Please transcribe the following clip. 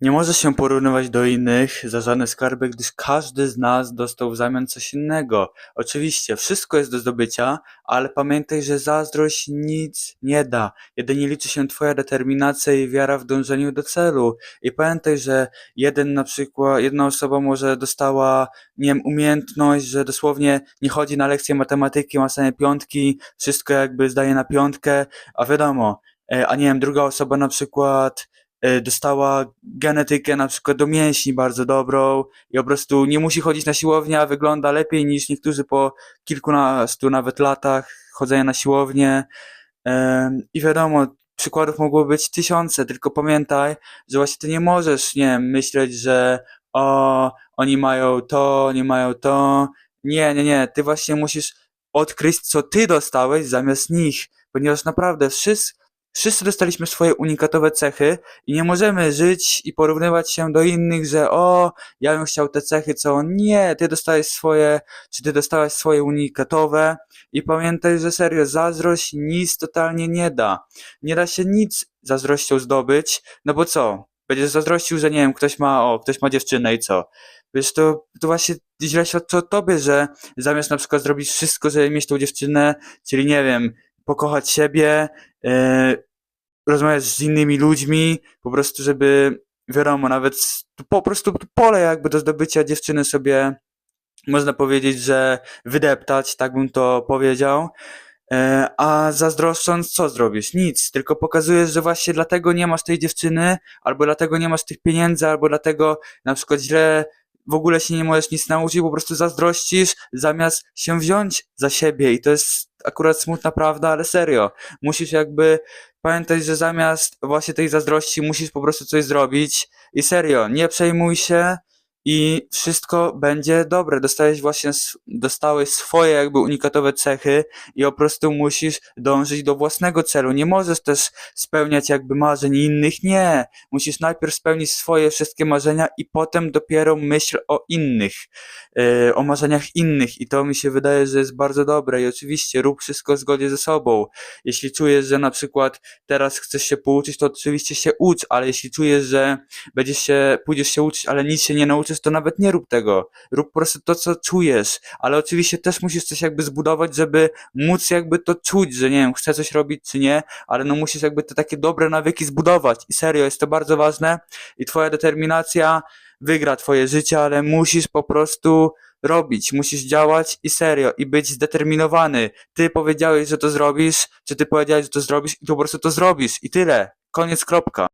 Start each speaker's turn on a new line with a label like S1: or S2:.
S1: Nie możesz się porównywać do innych za żadne skarby, gdyż każdy z nas dostał w zamian coś innego. Oczywiście, wszystko jest do zdobycia, ale pamiętaj, że zazdrość nic nie da. Jedynie liczy się twoja determinacja i wiara w dążeniu do celu. I pamiętaj, że jeden na przykład, jedna osoba może dostała, nie wiem, umiejętność, że dosłownie nie chodzi na lekcje matematyki, ma same piątki, wszystko jakby zdaje na piątkę, a wiadomo, e, a nie wiem, druga osoba na przykład dostała genetykę na przykład do mięśni bardzo dobrą i po prostu nie musi chodzić na siłownię, a wygląda lepiej niż niektórzy po kilkunastu nawet latach chodzenia na siłownię. I wiadomo, przykładów mogło być tysiące, tylko pamiętaj, że właśnie ty nie możesz, nie myśleć, że o, oni mają to, oni mają to. Nie, nie, nie, ty właśnie musisz odkryć, co ty dostałeś zamiast nich, ponieważ naprawdę wszyscy, wszyscy dostaliśmy swoje unikatowe cechy i nie możemy żyć i porównywać się do innych, że o, ja bym chciał te cechy, co on. Nie, ty dostałeś swoje, czy ty dostałeś swoje unikatowe i pamiętaj, że serio, zazdrość nic totalnie nie da. Nie da się nic zazdrością zdobyć, no bo co? Będziesz zazdrościł, że nie wiem, ktoś ma, o, ktoś ma dziewczynę i co? Wiesz, to, to właśnie źle świadczy o tobie, że zamiast na przykład zrobić wszystko, żeby mieć tą dziewczynę, czyli nie wiem, pokochać siebie, yy, rozmawiać z innymi ludźmi, po prostu, żeby, wiadomo, nawet po prostu pole jakby do zdobycia dziewczyny sobie, można powiedzieć, że wydeptać, tak bym to powiedział. E, A zazdroszcząc, co zrobisz? Nic, tylko pokazujesz, że właśnie dlatego nie masz tej dziewczyny, albo dlatego nie masz tych pieniędzy, albo dlatego na przykład źle w ogóle się nie możesz nic nauczyć, po prostu zazdrościsz, zamiast się wziąć za siebie. I to jest akurat smutna prawda, ale serio. Musisz jakby pamiętać, że zamiast właśnie tej zazdrości musisz po prostu coś zrobić. I serio, nie przejmuj się i wszystko będzie dobre. Dostałeś właśnie, dostałeś swoje jakby unikatowe cechy i po prostu musisz dążyć do własnego celu. Nie możesz też spełniać jakby marzeń innych, nie. Musisz najpierw spełnić swoje wszystkie marzenia i potem dopiero myśl o innych, yy, o marzeniach innych i to mi się wydaje, że jest bardzo dobre i oczywiście rób wszystko w zgodzie ze sobą. Jeśli czujesz, że na przykład teraz chcesz się pouczyć, to oczywiście się ucz, ale jeśli czujesz, że będziesz się, pójdziesz się uczyć, ale nic się nie nauczysz, to nawet nie rób tego. Rób po prostu to, co czujesz, ale oczywiście też musisz coś jakby zbudować, żeby móc jakby to czuć, że nie wiem, chcę coś robić czy nie, ale no musisz jakby te takie dobre nawyki zbudować i serio, jest to bardzo ważne i twoja determinacja wygra twoje życie, ale musisz po prostu robić, musisz działać i serio, i być zdeterminowany. Ty powiedziałeś, że to zrobisz, czy ty powiedziałeś, że to zrobisz i to po prostu to zrobisz i tyle. Koniec, kropka.